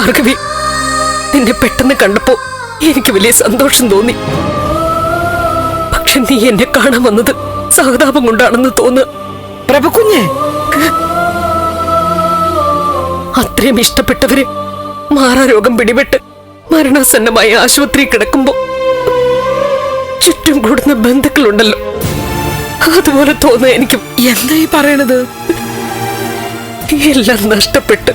ഭാർഗവി നിന്നെ പെട്ടെന്ന് കണ്ടപ്പോ എനിക്ക് വലിയ സന്തോഷം തോന്നി. പക്ഷെ നീ എന്നെ കാണാൻ വന്നത് സഹതാപം കൊണ്ടാണെന്ന് തോന്നുന്നു. പ്രഭുക്കുഞ്ഞ് അത്രയും ഇഷ്ടപ്പെട്ടവര് മാറാരോഗം പിടിപെട്ട് മരണാസന്നമായ ആശുപത്രി കിടക്കുമ്പോ ചുറ്റും കൂടുന്ന ബന്ധുക്കളുണ്ടല്ലോ. അതുപോലെ തോന്നുക എനിക്കും. എന്താ ഈ പറയണത്? എല്ലാം നഷ്ടപ്പെട്ട്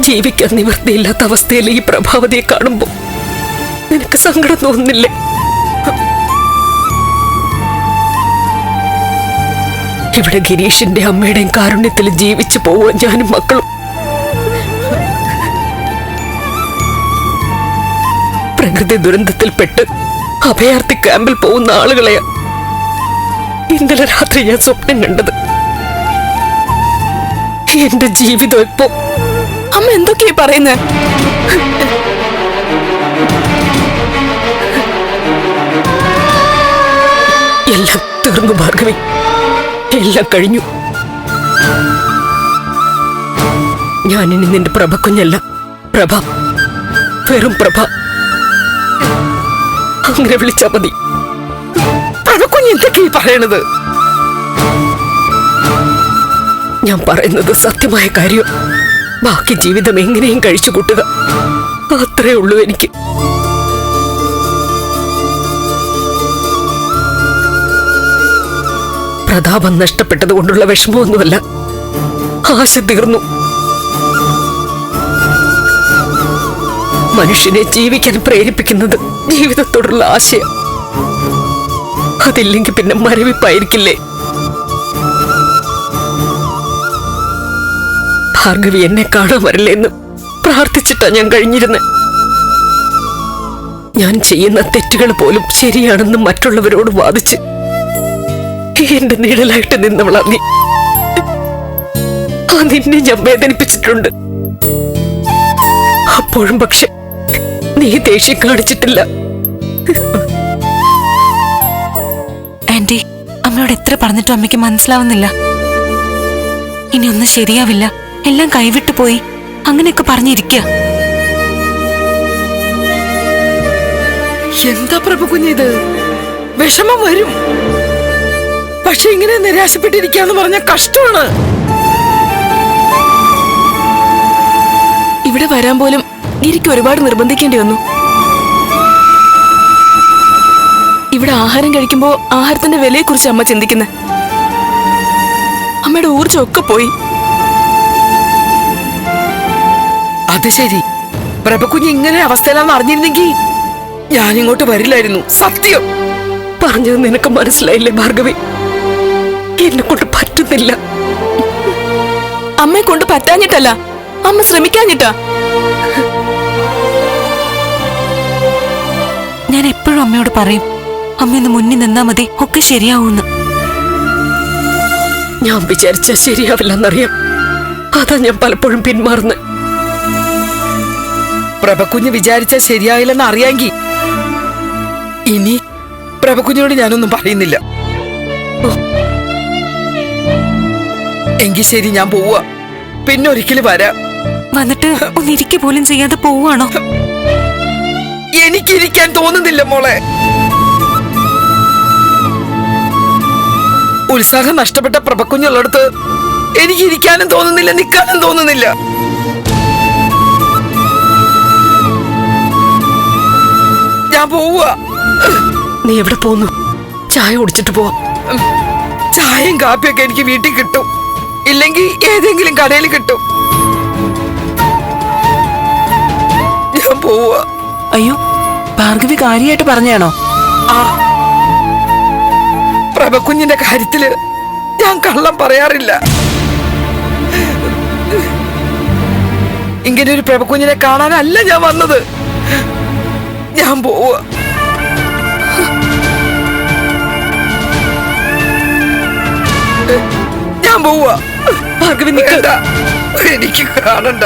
ജീവിക്കാൻ നിവൃത്തിയില്ലാത്ത അവസ്ഥയിൽ ഈ പ്രഭാവതിയെ കാണുമ്പോൾ നിനക്ക് സങ്കടം തോന്നുന്നില്ലേ? ഇവിടെ ഗിരീഷിന്റെ അമ്മയുടെയും കാരുണ്യത്തിൽ ജീവിച്ചു പോവുക ഞാനും മക്കളും. പ്രകൃതി ദുരന്തത്തിൽപ്പെട്ട് അഭയാർത്ഥി ക്യാമ്പിൽ പോകുന്ന ആളുകളെയാ ഇന്നലെ രാത്രി ഞാൻ സ്വപ്നം കണ്ടത്. എന്റെ ജീവിതം ഇപ്പോ അമ്മ എന്തൊക്കെയാ പറയുന്നത് എല്ലാം തീർന്നു ഭാർഗവി. എല്ലാം കഴിഞ്ഞു. ഞാനിനി നിന്റെ പ്രഭ കുഞ്ഞല്ല പ്രഭ. വെറും പ്രഭ. അങ്ങനെ വിളിച്ചാ മതി. പ്രഭക്കുഞ്ഞ് എന്തൊക്കെയാ പറയണത്? ഞാൻ പറയുന്നത് സത്യമായ കാര്യം. ബാക്കി ജീവിതം എങ്ങനെയും കഴിച്ചു കൂട്ടുക. അത്രേ ഉള്ളൂ എനിക്ക്. പ്രതാപം നഷ്ടപ്പെട്ടത് കൊണ്ടുള്ള വിഷമമൊന്നുമല്ല. ആശ തീർന്നു. മനുഷ്യനെ ജീവിക്കാൻ പ്രേരിപ്പിക്കുന്നത് ജീവിതത്തോടുള്ള ആശയം. അതില്ലെങ്കിൽ പിന്നെ മരവിപ്പായിരിക്കില്ലേ? ഭാർഗവി എന്നെ കാണാൻ വരില്ലെന്ന് പ്രാർത്ഥിച്ചിട്ടാ ഞാൻ കഴിഞ്ഞിരുന്നത് ഞാൻ ചെയ്യുന്ന തെറ്റുകൾ പോലും ശരിയാണെന്ന് മറ്റുള്ളവരോട് വാദിച്ച് എന്റെ നിഴലായിട്ട് നിന്നവളാ നീ. ആ നിന്നെ ഞാൻ വേദനിപ്പിച്ചിട്ടുണ്ട്. അപ്പോഴും പക്ഷെ നീ ദേഷ്യം കാണിച്ചിട്ടില്ല. ആന്റി അമ്മയോട് എത്ര പറഞ്ഞിട്ടും അമ്മയ്ക്ക് മനസ്സിലാവുന്നില്ല. ഇനി ഒന്നും ശരിയാവില്ല. എല്ലാം കൈവിട്ടു പോയി. അങ്ങനെയൊക്കെ പറഞ്ഞിരിക്കുക എന്താ പ്രഭു കുഞ്ഞിത് വിഷമം വരും. പക്ഷെ ഇങ്ങനെ നിരാശപ്പെട്ടിരിക്കാന്ന് പറഞ്ഞ കഷ്ടമാണ്. ഇവിടെ വരാൻ പോലും എനിക്ക് ഒരുപാട് നിർബന്ധിക്കേണ്ടി വന്നു. ഇവിടെ ആഹാരം കഴിക്കുമ്പോ ആഹാരത്തിന്റെ വിലയെ കുറിച്ച് അമ്മ ചിന്തിക്കുന്നത് അമ്മയുടെ ഊർജമൊക്കെ പോയി. അത് ശരി. പ്രഭകുഞ്ഞ് ഇങ്ങനെ അവസ്ഥയിലാന്ന് അറിഞ്ഞിരുന്നെങ്കിൽ ഞാനിങ്ങോട്ട് വരില്ലായിരുന്നു. സത്യം. പറഞ്ഞത് നിനക്ക് മനസ്സിലായില്ലേ ഭാർഗവി? എന്നെ കൊണ്ട് പറ്റുന്നില്ല. അമ്മയെ കൊണ്ട് പറ്റാഞ്ഞിട്ടല്ല അമ്മ ശ്രമിക്കാഞ്ഞിട്ടാ. ഞാൻ എപ്പോഴും അമ്മയോട് പറയും അമ്മ ഒന്ന് മുന്നിൽ നിന്നാ മതി ഒക്കെ ശരിയാവൂന്ന്. ഞാൻ വിചാരിച്ച ശരിയാവില്ലെന്നറിയാം. അതാ ഞാൻ പലപ്പോഴും പിന്മാറുന്നത് പ്രഭകുഞ്ഞ് വിചാരിച്ചാൽ ശരിയായില്ലെന്ന് അറിയാങ്കി. ഇനി പ്രഭക്കുഞ്ഞിനോട് ഞാനൊന്നും പറയുന്നില്ല. എങ്കി ശരി ഞാൻ പോവുക പിന്നെ ഒരിക്കലും വരാം. വന്നിട്ട് ഒന്നിരിക്കുക പോലും ചെയ്യാതെ പോവാണോ? എനിക്കിരിക്കാൻ തോന്നുന്നില്ല മോളെ. ഉത്സാഹം നഷ്ടപ്പെട്ട പ്രഭക്കുഞ്ഞുള്ളടത്ത് എനിക്ക് ഇരിക്കാനും തോന്നുന്നില്ല നിൽക്കാനും തോന്നുന്നില്ല. ഞാൻ പോവുക. നീ എവിടെ പോന്നു? ചായ കുടിച്ചിട്ട് പോവാം. ചായയും കാപ്പിയൊക്കെ എനിക്ക് വീട്ടിൽ കിട്ടും. ഇല്ലെങ്കിൽ ഏതെങ്കിലും കടയിൽ കിട്ടും. ഞാൻ പോവുക. അയ്യോ ഭാർഗവി കാര്യമായിട്ട് പറഞ്ഞാണോ ആ. പ്രഭക്കുഞ്ഞിന്റെ കാര്യത്തിൽ ഞാൻ കള്ളം പറയാറില്ല. ഇങ്ങനെ ഒരു പ്രഭക്കുഞ്ഞിനെ കാണാനല്ല ഞാൻ വന്നത്. ഞാൻ പോവുക ഞാൻ പോവുക എനിക്ക് കാണണ്ട.